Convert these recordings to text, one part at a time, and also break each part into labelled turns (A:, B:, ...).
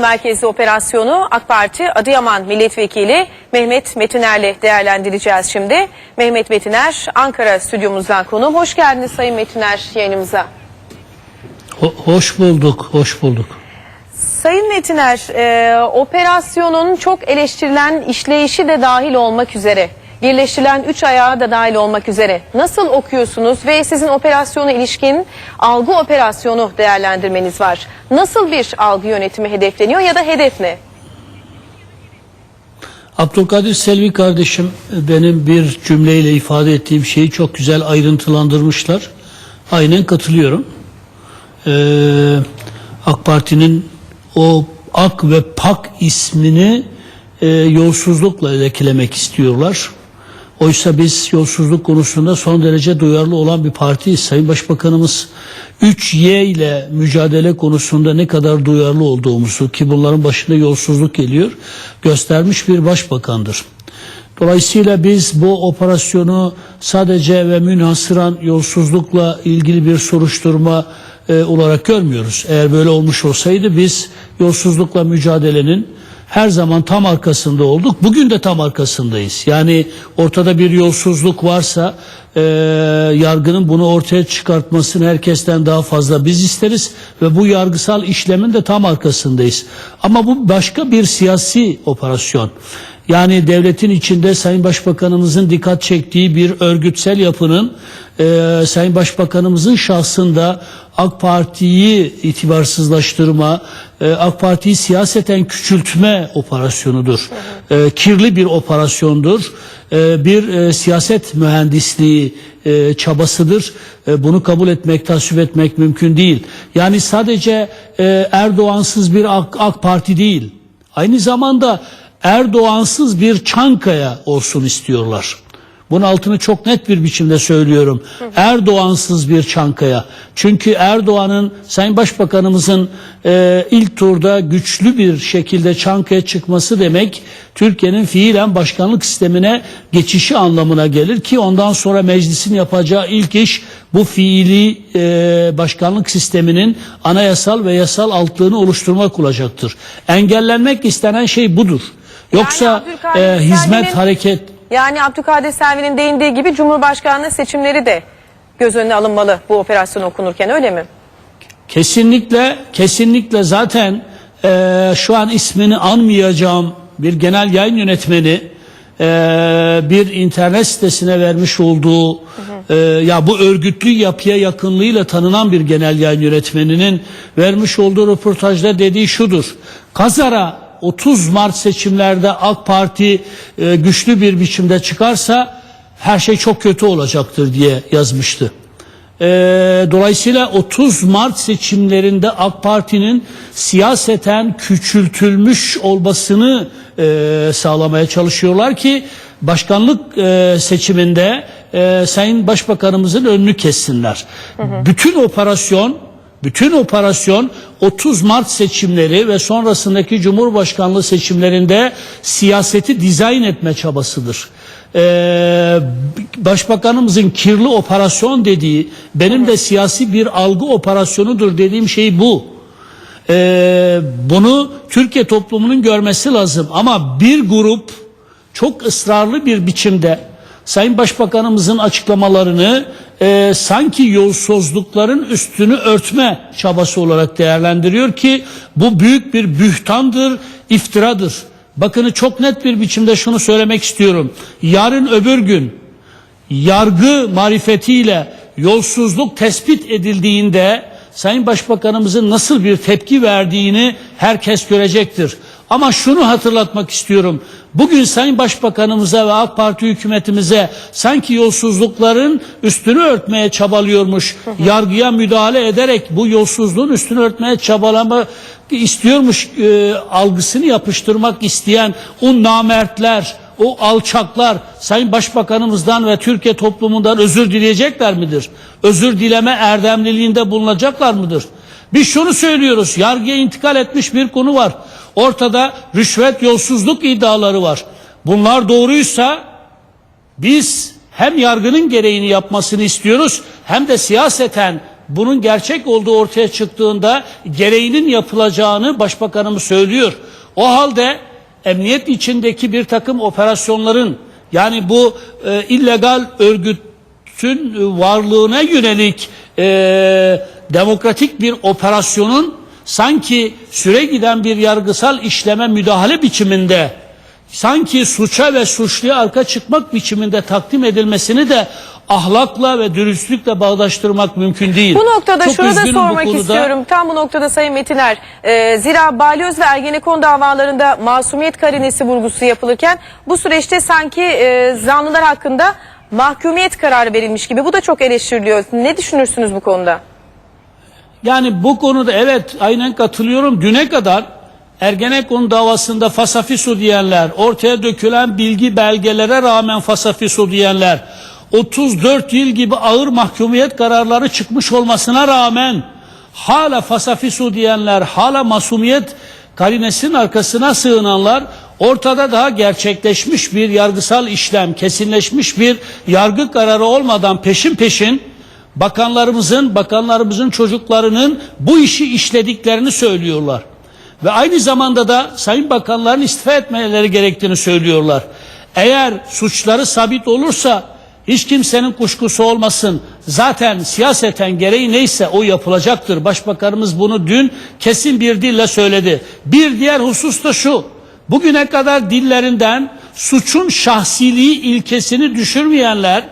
A: Merkezi operasyonu AK Parti Adıyaman Milletvekili Mehmet Metiner'le değerlendireceğiz şimdi. Mehmet Metiner Ankara stüdyomuzdan konuğum. Hoş geldiniz Sayın Metiner yayınımıza.
B: Ho- hoş bulduk, hoş bulduk.
A: Sayın Metiner, e, operasyonun çok eleştirilen işleyişi de dahil olmak üzere, birleştirilen üç ayağı da dahil olmak üzere nasıl okuyorsunuz ve sizin operasyona ilişkin algı operasyonu değerlendirmeniz var. Nasıl bir algı yönetimi hedefleniyor ya da hedef ne?
B: Abdülkadir Selvi kardeşim benim bir cümleyle ifade ettiğim şeyi çok güzel ayrıntılandırmışlar. Aynen katılıyorum. Ee, AK Parti'nin o AK ve PAK ismini e, yolsuzlukla lekilemek istiyorlar. Oysa biz yolsuzluk konusunda son derece duyarlı olan bir partiyiz. Sayın Başbakanımız 3Y ile mücadele konusunda ne kadar duyarlı olduğumuzu ki bunların başında yolsuzluk geliyor göstermiş bir başbakandır. Dolayısıyla biz bu operasyonu sadece ve münhasıran yolsuzlukla ilgili bir soruşturma e, olarak görmüyoruz. Eğer böyle olmuş olsaydı biz yolsuzlukla mücadelenin her zaman tam arkasında olduk. Bugün de tam arkasındayız. Yani ortada bir yolsuzluk varsa e, yargının bunu ortaya çıkartmasını herkesten daha fazla biz isteriz ve bu yargısal işlemin de tam arkasındayız. Ama bu başka bir siyasi operasyon. Yani devletin içinde Sayın Başbakanımızın dikkat çektiği bir örgütsel yapının e, Sayın Başbakanımızın şahsında AK Parti'yi itibarsızlaştırma, e, AK Parti'yi siyaseten küçültme operasyonudur. E, kirli bir operasyondur. E, bir e, siyaset mühendisliği e, çabasıdır. E, bunu kabul etmek, tasvip etmek mümkün değil. Yani sadece e, Erdoğansız bir AK, AK Parti değil. Aynı zamanda Erdoğansız bir Çankaya olsun istiyorlar. Bunun altını çok net bir biçimde söylüyorum. Erdoğansız bir Çankaya. Çünkü Erdoğan'ın Sayın Başbakanımızın e, ilk turda güçlü bir şekilde Çankaya çıkması demek Türkiye'nin fiilen başkanlık sistemine geçişi anlamına gelir ki ondan sonra meclisin yapacağı ilk iş bu fiili e, başkanlık sisteminin anayasal ve yasal altlığını oluşturmak olacaktır. Engellenmek istenen şey budur. Yoksa
A: Abdülkadir
B: e, hizmet hareket
A: Yani Abdülkadir Selvi'nin değindiği gibi Cumhurbaşkanlığı seçimleri de göz önüne alınmalı bu operasyon okunurken öyle mi?
B: Kesinlikle, kesinlikle zaten eee, şu an ismini anmayacağım bir genel yayın yönetmeni eee, bir internet sitesine vermiş olduğu eee, ya bu örgütlü yapıya yakınlığıyla tanınan bir genel yayın yönetmeninin vermiş olduğu röportajda dediği şudur. Kazara 30 Mart seçimlerde AK Parti eee, güçlü bir biçimde çıkarsa her şey çok kötü olacaktır diye yazmıştı. Ee, dolayısıyla 30 Mart seçimlerinde AK Parti'nin siyaseten küçültülmüş olmasını e, sağlamaya çalışıyorlar ki başkanlık e, seçiminde e, Sayın Başbakanımızın önünü kessinler. Bütün operasyon bütün operasyon 30 Mart seçimleri ve sonrasındaki Cumhurbaşkanlığı seçimlerinde siyaseti dizayn etme çabasıdır. Ee, Başbakanımızın kirli operasyon dediği benim de siyasi bir algı operasyonudur dediğim şey bu. Ee, bunu Türkiye toplumunun görmesi lazım ama bir grup çok ısrarlı bir biçimde Sayın Başbakanımızın açıklamalarını e, sanki yolsuzlukların üstünü örtme çabası olarak değerlendiriyor ki bu büyük bir bühtandır, iftiradır. Bakını çok net bir biçimde şunu söylemek istiyorum. Yarın öbür gün yargı marifetiyle yolsuzluk tespit edildiğinde Sayın Başbakanımızın nasıl bir tepki verdiğini herkes görecektir. Ama şunu hatırlatmak istiyorum. Bugün Sayın Başbakanımıza ve AK Parti hükümetimize sanki yolsuzlukların üstünü örtmeye çabalıyormuş, yargıya müdahale ederek bu yolsuzluğun üstünü örtmeye çabalama istiyormuş e, algısını yapıştırmak isteyen o namertler, o alçaklar Sayın Başbakanımızdan ve Türkiye toplumundan özür dileyecekler midir? Özür dileme erdemliliğinde bulunacaklar mıdır? Biz şunu söylüyoruz. Yargıya intikal etmiş bir konu var. Ortada rüşvet, yolsuzluk iddiaları var. Bunlar doğruysa biz hem yargının gereğini yapmasını istiyoruz hem de siyaseten bunun gerçek olduğu ortaya çıktığında gereğinin yapılacağını başbakanımız söylüyor. O halde emniyet içindeki bir takım operasyonların yani bu e, illegal örgütün e, varlığına yönelik e, demokratik bir operasyonun sanki süre giden bir yargısal işleme müdahale biçiminde sanki suça ve suçluya arka çıkmak biçiminde takdim edilmesini de ahlakla ve dürüstlükle bağdaştırmak mümkün değil.
A: Bu noktada
B: Çok
A: şunu da sormak istiyorum. Tam bu noktada Sayın Metiner. e, zira Balyoz ve Ergenekon davalarında masumiyet karinesi vurgusu yapılırken bu süreçte sanki e, zanlılar hakkında mahkumiyet kararı verilmiş gibi. Bu da çok eleştiriliyor. Ne düşünürsünüz bu konuda?
B: Yani bu konuda evet aynen katılıyorum. Düne kadar Ergenekon davasında fasafiso diyenler, ortaya dökülen bilgi belgelere rağmen fasafiso diyenler, 34 yıl gibi ağır mahkumiyet kararları çıkmış olmasına rağmen hala fasafiso diyenler, hala masumiyet karinesinin arkasına sığınanlar ortada daha gerçekleşmiş bir yargısal işlem, kesinleşmiş bir yargı kararı olmadan peşin peşin bakanlarımızın, bakanlarımızın çocuklarının bu işi işlediklerini söylüyorlar. Ve aynı zamanda da sayın bakanların istifa etmeleri gerektiğini söylüyorlar. Eğer suçları sabit olursa hiç kimsenin kuşkusu olmasın. Zaten siyaseten gereği neyse o yapılacaktır. Başbakanımız bunu dün kesin bir dille söyledi. Bir diğer husus da şu. Bugüne kadar dillerinden suçun şahsiliği ilkesini düşürmeyenler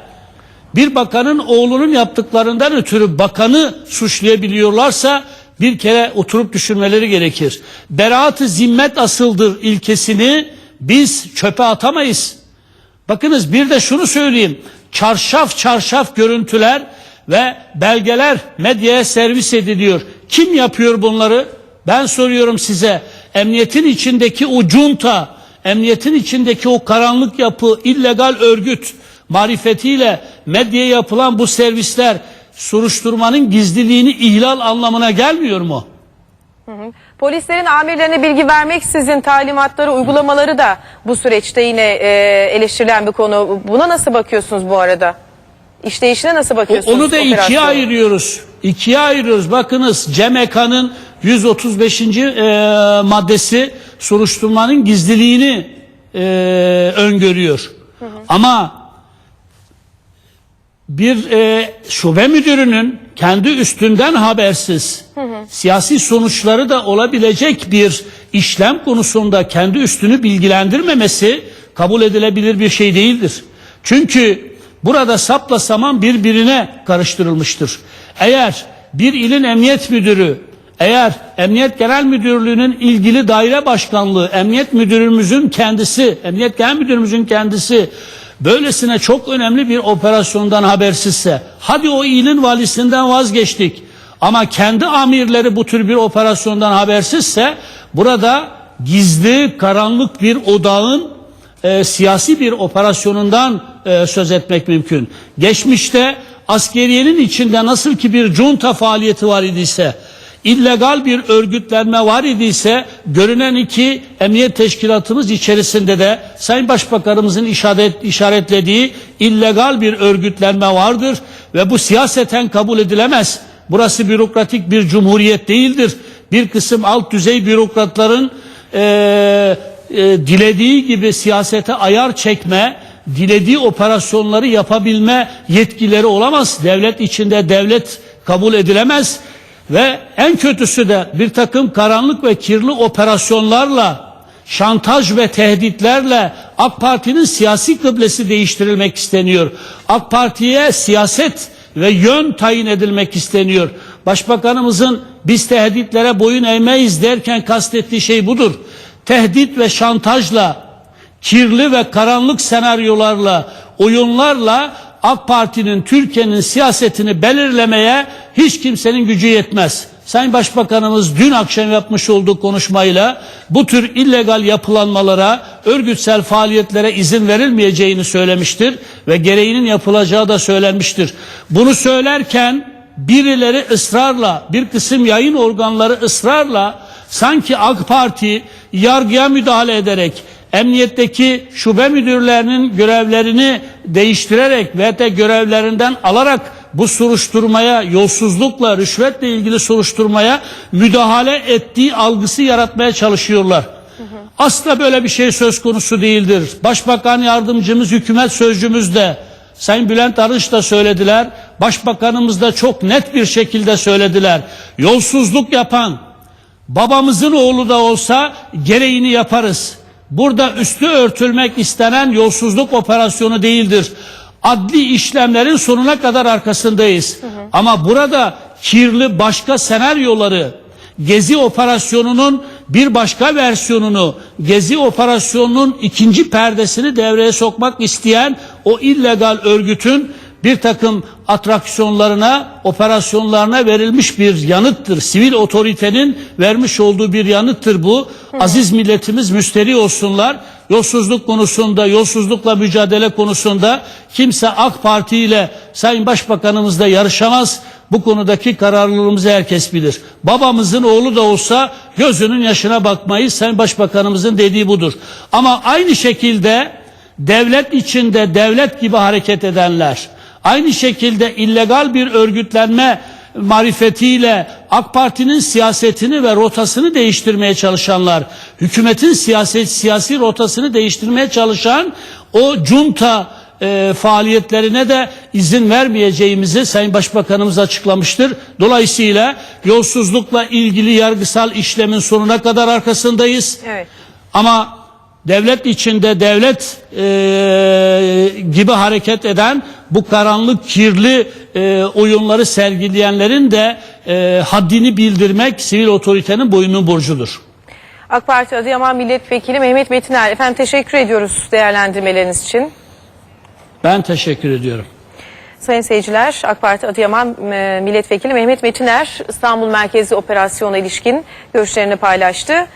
B: bir bakanın oğlunun yaptıklarından ötürü bakanı suçlayabiliyorlarsa bir kere oturup düşünmeleri gerekir. Beraat-ı zimmet asıldır ilkesini biz çöpe atamayız. Bakınız bir de şunu söyleyeyim. Çarşaf çarşaf görüntüler ve belgeler medyaya servis ediliyor. Kim yapıyor bunları? Ben soruyorum size. Emniyetin içindeki o junta, emniyetin içindeki o karanlık yapı, illegal örgüt marifetiyle medyaya yapılan bu servisler soruşturmanın gizliliğini ihlal anlamına gelmiyor mu?
A: Polislerin amirlerine bilgi vermeksizin talimatları, uygulamaları da bu süreçte yine e, eleştirilen bir konu. Buna nasıl bakıyorsunuz bu arada? İşleyişine nasıl
B: O-
A: bakıyorsunuz?
B: Onu da ikiye
A: operasyonu?
B: ayırıyoruz. İkiye ayırıyoruz. Bakınız CMK'nın 135. e, maddesi soruşturmanın gizliliğini e, öngörüyor. Ama bir e, şube müdürünün kendi üstünden habersiz siyasi sonuçları da olabilecek bir işlem konusunda kendi üstünü bilgilendirmemesi kabul edilebilir bir şey değildir. Çünkü burada sapla saman birbirine karıştırılmıştır. Eğer bir ilin emniyet müdürü eğer Emniyet Genel Müdürlüğü'nün ilgili daire başkanlığı, Emniyet Müdürümüzün kendisi, Emniyet Genel Müdürümüzün kendisi böylesine çok önemli bir operasyondan habersizse, hadi o ilin valisinden vazgeçtik ama kendi amirleri bu tür bir operasyondan habersizse burada gizli, karanlık bir odağın e, siyasi bir operasyonundan e, söz etmek mümkün. Geçmişte askeriyenin içinde nasıl ki bir junta faaliyeti var idiyse, illegal bir örgütlenme var idiyse görünen iki emniyet teşkilatımız içerisinde de Sayın Başbakanımızın işaret, işaretlediği illegal bir örgütlenme vardır ve bu siyaseten kabul edilemez. Burası bürokratik bir cumhuriyet değildir. Bir kısım alt düzey bürokratların eee e, dilediği gibi siyasete ayar çekme, dilediği operasyonları yapabilme yetkileri olamaz. Devlet içinde devlet kabul edilemez ve en kötüsü de bir takım karanlık ve kirli operasyonlarla, şantaj ve tehditlerle AK Parti'nin siyasi kıblesi değiştirilmek isteniyor. AK Parti'ye siyaset ve yön tayin edilmek isteniyor. Başbakanımızın biz tehditlere boyun eğmeyiz derken kastettiği şey budur tehdit ve şantajla, kirli ve karanlık senaryolarla, oyunlarla AK Parti'nin Türkiye'nin siyasetini belirlemeye hiç kimsenin gücü yetmez. Sayın Başbakanımız dün akşam yapmış olduğu konuşmayla bu tür illegal yapılanmalara, örgütsel faaliyetlere izin verilmeyeceğini söylemiştir ve gereğinin yapılacağı da söylenmiştir. Bunu söylerken birileri ısrarla, bir kısım yayın organları ısrarla sanki AK Parti yargıya müdahale ederek emniyetteki şube müdürlerinin görevlerini değiştirerek ve de görevlerinden alarak bu soruşturmaya yolsuzlukla, rüşvetle ilgili soruşturmaya müdahale ettiği algısı yaratmaya çalışıyorlar. Asla böyle bir şey söz konusu değildir. Başbakan yardımcımız, hükümet sözcümüz de, Sayın Bülent Arınç da söylediler. Başbakanımız da çok net bir şekilde söylediler. Yolsuzluk yapan, babamızın oğlu da olsa gereğini yaparız. Burada üstü örtülmek istenen yolsuzluk operasyonu değildir. Adli işlemlerin sonuna kadar arkasındayız. Ama burada kirli başka senaryoları, Gezi operasyonunun bir başka versiyonunu, Gezi operasyonunun ikinci perdesini devreye sokmak isteyen o illegal örgütün bir takım atraksiyonlarına, operasyonlarına verilmiş bir yanıttır. Sivil otoritenin vermiş olduğu bir yanıttır bu. Aziz milletimiz müsteri olsunlar. Yolsuzluk konusunda, yolsuzlukla mücadele konusunda kimse AK Parti ile Sayın Başbakanımızla yarışamaz. Bu konudaki kararlılığımızı herkes bilir. Babamızın oğlu da olsa gözünün yaşına bakmayız. Sayın Başbakanımızın dediği budur. Ama aynı şekilde devlet içinde devlet gibi hareket edenler, aynı şekilde illegal bir örgütlenme marifetiyle AK Parti'nin siyasetini ve rotasını değiştirmeye çalışanlar, hükümetin siyaset siyasi rotasını değiştirmeye çalışan o junta e, faaliyetlerine de izin vermeyeceğimizi Sayın Başbakanımız açıklamıştır. Dolayısıyla yolsuzlukla ilgili yargısal işlemin sonuna kadar arkasındayız.
A: Evet.
B: Ama devlet içinde devlet e, gibi hareket eden bu karanlık kirli e, oyunları sergileyenlerin de e, haddini bildirmek sivil otoritenin boyunun borcudur.
A: AK Parti Adıyaman Milletvekili Mehmet Metiner. Efendim teşekkür ediyoruz değerlendirmeleriniz için.
B: Ben teşekkür ediyorum.
A: Sayın seyirciler, AK Parti Adıyaman e, Milletvekili Mehmet Metiner İstanbul merkezli operasyona ilişkin görüşlerini paylaştı.